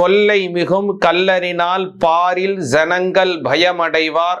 கொல்லை மிகும் கல்லறினால் பாரில் ஜனங்கள் பயமடைவார்.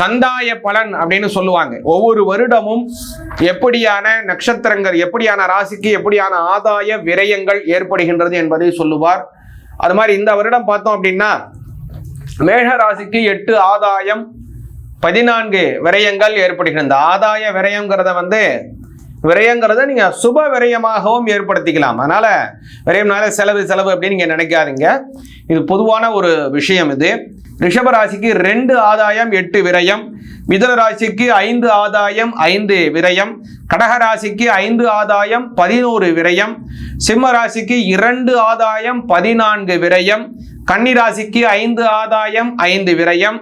கந்தாய பலன் அப்படின்னு சொல்லுவாங்க. ஒவ்வொரு வருடமும் எப்படியான நட்சத்திரங்கள் எப்படியான ராசிக்கு எப்படியான ஆதாய விரயங்கள் ஏற்படுகின்றது என்பதை சொல்லுவார். அது மாதிரி இந்த வருடம் பார்த்தோம் அப்படின்னா மேஷ ராசிக்கு எட்டு ஆதாயம் பதினான்கு விரயங்கள் ஏற்படுகின்றன இந்த ஆதாய விரயங்கிறத வந்து விரயங்கிறத நீங்கள் சுப விரயமாகவும் ஏற்படுத்திக்கலாம். அதனால் விரயம்னால செலவு செலவு அப்படின்னு நீங்கள் நினைக்காதீங்க. இது பொதுவான ஒரு விஷயம் இது. ரிஷப ராசிக்கு ரெண்டு ஆதாயம் எட்டு விரயம். மிதுன ராசிக்கு ஐந்து ஆதாயம் ஐந்து விரயம். கடக ராசிக்கு ஐந்து ஆதாயம் பதினோரு விரயம். சிம்ம ராசிக்கு இரண்டு ஆதாயம் பதினான்கு விரயம். கன்னி ராசிக்கு ஐந்து ஆதாயம் ஐந்து விரயம்.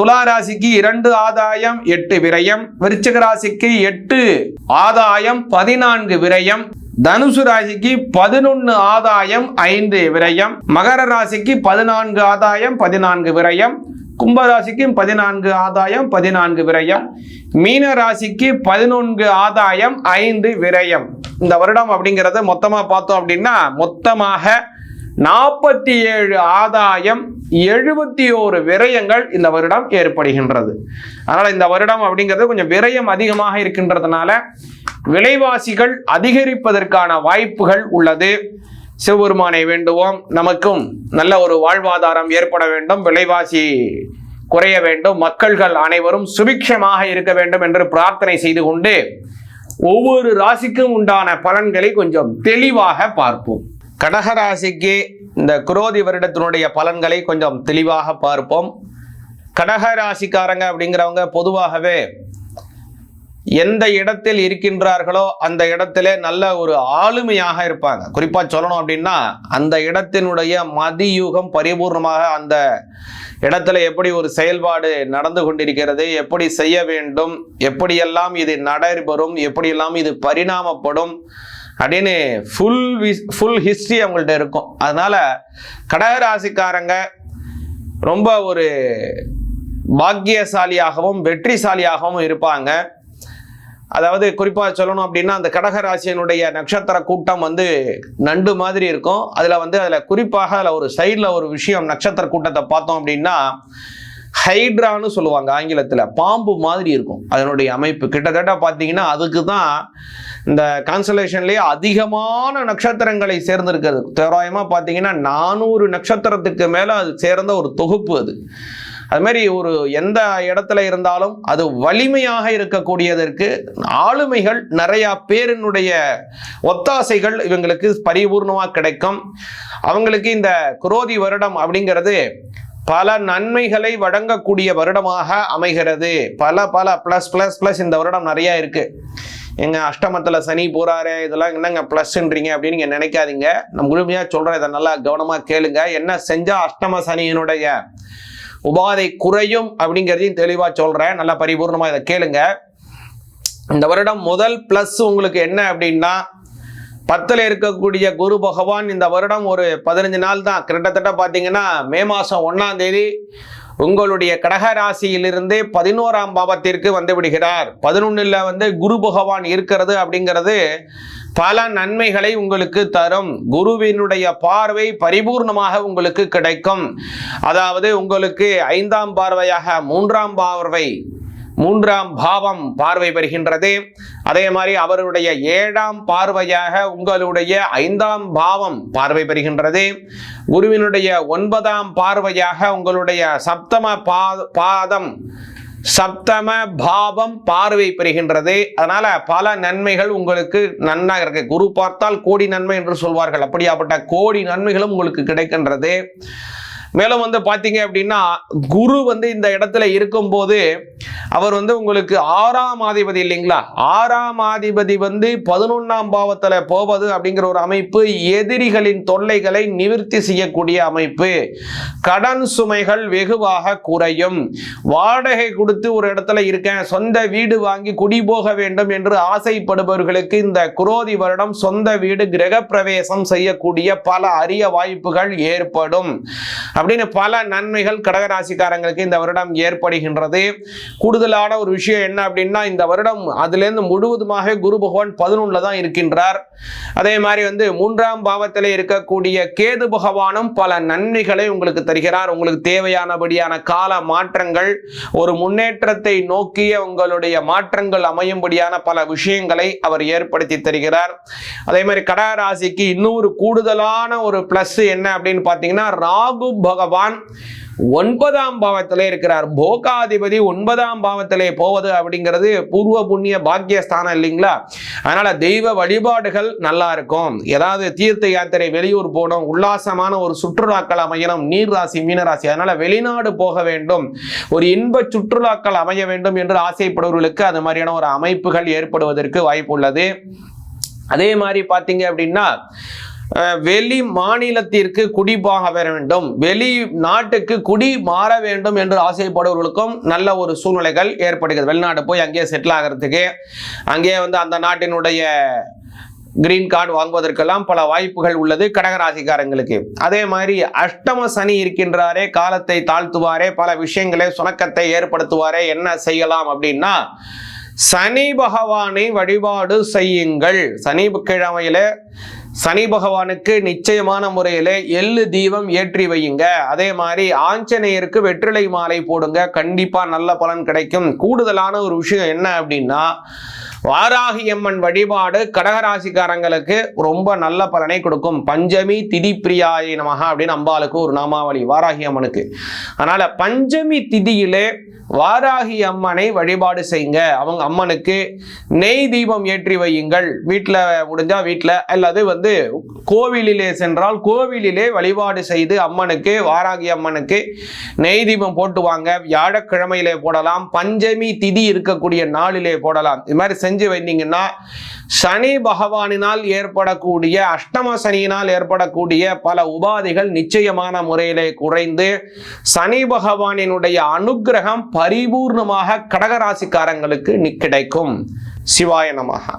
துலா ராசிக்கு இரண்டு ஆதாயம் எட்டு விரயம். விருச்சிக ராசிக்கு எட்டு ஆதாயம் பதினான்கு விரயம். தனுசு ராசிக்கு பதினொன்னு ஆதாயம் ஐந்து விரயம். மகர ராசிக்கு பதினான்கு ஆதாயம் பதினான்கு விரயம். கும்பராசிக்கும் பதினான்கு ஆதாயம் பதினான்கு விரயம். மீன ராசிக்கு பதினொன்று ஆதாயம் ஐந்து விரயம். இந்த வருடம் அப்படிங்கிறத மொத்தமா பார்த்தோம் அப்படின்னா மொத்தமாக நாற்பத்தி ஏழு ஆதாயம் எழுபத்தி ஓரு விரயங்கள் இந்த வருடம் ஏற்படுகின்றது. அதனால் இந்த வருடம் அப்படிங்கிறது கொஞ்சம் விரயம் அதிகமாக இருக்கின்றதுனால விலைவாசிகள் அதிகரிப்பதற்கான வாய்ப்புகள் உள்ளது. சிவபெருமானை வேண்டுவோம். நமக்கும் நல்ல ஒரு வாழ்வாதாரம் ஏற்பட வேண்டும். விலைவாசி குறைய வேண்டும். மக்கள்கள் அனைவரும் சுபிக்ஷமாக இருக்க வேண்டும் என்று பிரார்த்தனை செய்து கொண்டு ஒவ்வொரு ராசிக்கும் உண்டான பலன்களை கொஞ்சம் தெளிவாக பார்ப்போம். கடகராசிக்கு இந்த குரோதி வருடத்தினுடைய பலன்களை கொஞ்சம் தெளிவாக பார்ப்போம். கடக ராசிக்காரங்க அப்படிங்கிறவங்க பொதுவாகவே எந்த இடத்தில் இருக்கின்றார்களோ அந்த இடத்திலே நல்ல ஒரு ஆளுமையாக இருப்பாங்க. குறிப்பாக சொல்லணும் அப்படின்னா அந்த இடத்தினுடைய மதியூகம் பரிபூர்ணமாக அந்த இடத்துல எப்படி ஒரு செயல்பாடு நடந்து கொண்டிருக்கிறது எப்படி செய்ய வேண்டும் எப்படியெல்லாம் இது நடைபெறும் எப்படியெல்லாம் இது பரிணாமப்படும் அப்படின்னு ஃபுல் ஃபுல் ஹிஸ்ட்ரி அவங்கள்ட்ட இருக்கும். அதனால் கடகராசிக்காரங்க ரொம்ப ஒரு பாக்கியசாலியாகவும் வெற்றிசாலியாகவும் இருப்பாங்க. அதாவது குறிப்பாக சொல்லணும் அப்படின்னா அந்த கடகராசியனுடைய நட்சத்திர கூட்டம் வந்து நண்டு மாதிரி இருக்கும். அதில் வந்து அதில் குறிப்பாக அதில் ஒரு சைடில் ஒரு விஷயம் நட்சத்திர கூட்டத்தை பார்த்தோம் அப்படின்னா ஹைட்ரான்னு சொல்லுவாங்க ஆங்கிலத்தில் பாம்பு மாதிரி இருக்கும். அதனுடைய அமைப்பு. கிட்டத்தட்ட பார்த்தீங்கன்னா அதுக்கு தான் இந்த கான்சலேஷன்லேயே அதிகமான நட்சத்திரங்களை சேர்ந்திருக்கிறது. தோராயமாக பார்த்தீங்கன்னா நானூறு நட்சத்திரத்துக்கு மேலே அது சேர்ந்த ஒரு தொகுப்பு அது. அதுமாரி ஒரு எந்த இடத்துல இருந்தாலும் அது வலிமையாக இருக்கக்கூடியதற்கு ஆளுமைகள் நிறையா பேரினுடைய ஒத்தாசைகள் இவங்களுக்கு பரிபூர்ணமாக கிடைக்கும். அவங்களுக்கு இந்த குரோதி வருடம் அப்படிங்கிறது பல நன்மைகளை வழங்கக்கூடிய வருடமாக அமைகிறது. பல பல ப்ளஸ் ப்ளஸ் ப்ளஸ் இந்த வருடம் நிறையா இருக்குது எங்க அஷ்டமத்தில் சனி போறாரு இதெல்லாம் என்னங்க ப்ளஸ்ன்றீங்க அப்படின்னு நீங்க நினைக்காதீங்க. நம்ம முழுமையாக சொல்கிறேன் இதை நல்லா கவனமாக கேளுங்க. என்ன செஞ்சால் அஷ்டம சனியினுடைய உபாதை குறையும் அப்படிங்கிறதையும் தெளிவாக சொல்கிறேன் நல்லா பரிபூர்ணமாக இதை கேளுங்க. இந்த வருடம் முதல் ப்ளஸ் உங்களுக்கு என்ன அப்படின்னா பத்தில் இருக்கக்கூடிய குரு பகவான் இந்த வருடம் ஒரு பதினஞ்சு நாள் தான். கிட்டத்தட்ட பார்த்தீங்கன்னா மே மாதம் ஒன்றாம் தேதி உங்களுடைய கடகராசியிலிருந்து பதினோராம் பாவத்திற்கு வந்து விடுகிறார். பதினொன்றில் வந்து குரு பகவான் இருக்கிறது அப்படிங்கிறது பல நன்மைகளை உங்களுக்கு தரும். குருவினுடைய பார்வை பரிபூர்ணமாக உங்களுக்கு கிடைக்கும். அதாவது உங்களுக்கு ஐந்தாம் பார்வையாக மூன்றாம் பார்வை மூன்றாம் பாவம் பார்வை பெறுகின்றது. அதே மாதிரி அவருடைய ஏழாம் பார்வையாக உங்களுடைய ஐந்தாம் பாவம் பார்வை பெறுகின்றது. குருவினுடைய ஒன்பதாம் பார்வையாக உங்களுடைய சப்தம பா- பாதம் சப்தம பாவம் பார்வை பெறுகின்றது. அதனால பல நன்மைகள் உங்களுக்கு நன்னாக இருக்கு. குரு பார்த்தால் கோடி நன்மை என்று சொல்வார்கள். அப்படியாப்பட்ட கோடி நன்மைகளும் உங்களுக்கு கிடைக்கின்றது. மேலும் வந்து பார்த்தீங்க அப்படின்னா குரு வந்து இந்த இடத்துல இருக்கும்போது அவர் வந்து உங்களுக்கு ஆறாம் ஆதிபதி இல்லைங்களா? ஆறாம் ஆதிபதி வந்து பதினொன்னாம் பாவத்தில் போவது அப்படிங்கிற ஒரு அமைப்பு எதிரிகளின் தொல்லைகளை நிவர்த்தி செய்யக்கூடிய அமைப்பு. கடன் சுமைகள் வெகுவாக குறையும். வாடகை கொடுத்து ஒரு இடத்துல இருக்கேன் சொந்த வீடு வாங்கி குடி போக வேண்டும் என்று ஆசைப்படுபவர்களுக்கு இந்த குரோதி வருடம் சொந்த வீடு கிரகப்பிரவேசம் செய்யக்கூடிய பல அரிய வாய்ப்புகள் ஏற்படும். அப்படின்னு பல நன்மைகள் கடகராசிக்காரங்களுக்கு இந்த வருடம் ஏற்படுகின்றது. கூடுதலான ஒரு விஷயம் என்ன அப்படின்னா இந்த வருடம் அதுலேருந்து முழுவதுமாக குரு பகவான் பதினொன்றில் தான் இருக்கின்றார். அதே மாதிரி வந்து மூன்றாம் பாவத்தில் இருக்கக்கூடிய கேது பகவானும் பல நன்மைகளை உங்களுக்கு தருகிறார். உங்களுக்கு தேவையானபடியான கால மாற்றங்கள் ஒரு முன்னேற்றத்தை நோக்கிய உங்களுடைய மாற்றங்கள் அமையும்படியான பல விஷயங்களை அவர் ஏற்படுத்தி தருகிறார். அதே மாதிரி கடகராசிக்கு இன்னொரு கூடுதலான ஒரு பிளஸ் என்ன அப்படின்னு பார்த்தீங்கன்னா ராகு பகவான் ஒன்பதாம் பாவத்திலே இருக்கிறார். போகாதிபதி ஒன்பதாம் பாவத்திலே போவது அப்படிங்கிறது பூர்வ புண்ணிய பாக்கியஸ்தானம் இல்லைங்களா? அதனால தெய்வ வழிபாடுகள் நல்லா இருக்கும். ஏதாவது தீர்த்த யாத்திரை வெளியூர் போகணும் உல்லாசமான ஒரு சுற்றுலாக்கள் அமையணும் நீர் ராசி மீனராசி அதனால வெளிநாடு போக வேண்டும். ஒரு இன்ப சுற்றுலாக்கள் அமைய வேண்டும் என்று ஆசைப்படுவர்களுக்கு அது மாதிரியான ஒரு அமைப்புகள் ஏற்படுவதற்கு வாய்ப்பு உள்ளது. அதே மாதிரி பார்த்தீங்க அப்படின்னா வெளி மாநிலத்திற்கு குடிபாக வர வேண்டும். வெளி நாட்டுக்கு குடி மாற வேண்டும் என்று ஆசைப்படுபவர்களுக்கும் நல்ல ஒரு சூழ்நிலைகள் ஏற்படுகிறது. வெளிநாடு போய் அங்கேயே செட்டில் ஆகிறதுக்கு அங்கேயே வந்து அந்த நாட்டினுடைய கிரீன் கார்டு வாங்குவதற்கெல்லாம் பல வாய்ப்புகள் உள்ளது கடகராசிக்காரங்களுக்கு. அதே மாதிரி அஷ்டம சனி இருக்கின்றாரே காலத்தை தாழ்த்துவாரே பல விஷயங்களை சுணக்கத்தை ஏற்படுத்துவாரே என்ன செய்யலாம் அப்படின்னா சனி பகவானை வழிபாடு செய்யுங்கள். சனி கிழமையில சனி பகவானுக்கு நிச்சயமான முறையில் எள்ளு தீபம் ஏற்றி வையுங்க. அதே மாதிரி ஆஞ்சநேயருக்கு வெற்றிலை மாலை போடுங்க. கண்டிப்பா நல்ல பலன் கிடைக்கும். கூடுதலான ஒரு விஷயம் என்ன அப்படின்னா வாராகி அம்மன் வழிபாடு கடகராசிக்காரங்களுக்கு ரொம்ப நல்ல பலனை கொடுக்கும். பஞ்சமி திதி பிரியாய நமக அப்படின்னு அம்பாளுக்கு ஒரு நாமாவளி வாராகி அம்மனுக்கு. அதனால பஞ்சமி திதியிலே வாராகி அம்மனை வழிபாடு செய்யுங்க. அவங்க அம்மனுக்கு நெய் தீபம் ஏற்றி வையுங்கள். வீட்டில் முடிஞ்சா வீட்டில் அல்லது வந்து கோவிலிலே சென்றால் கோவிலிலே வழிபாடு செய்து அம்மனுக்கு வாராகி அம்மனுக்கு நெய் தீபம் போட்டுவாங்க வியாழக்கிழமையிலே போடலாம். பஞ்சமி திதி இருக்கக்கூடிய நாளிலே போடலாம். இது மாதிரி செஞ்சு வைந்தீங்கன்னா சனி பகவானினால் ஏற்படக்கூடிய அஷ்டம சனியினால் ஏற்படக்கூடிய பல உபாதைகள் நிச்சயமான முறையிலே குறைந்து சனி பகவானினுடைய அனுக்கிரகம் பரிபூர்ணமாக கடகராசிக்காரங்களுக்கு நி- கிடைக்கும். சிவாய நமஹ.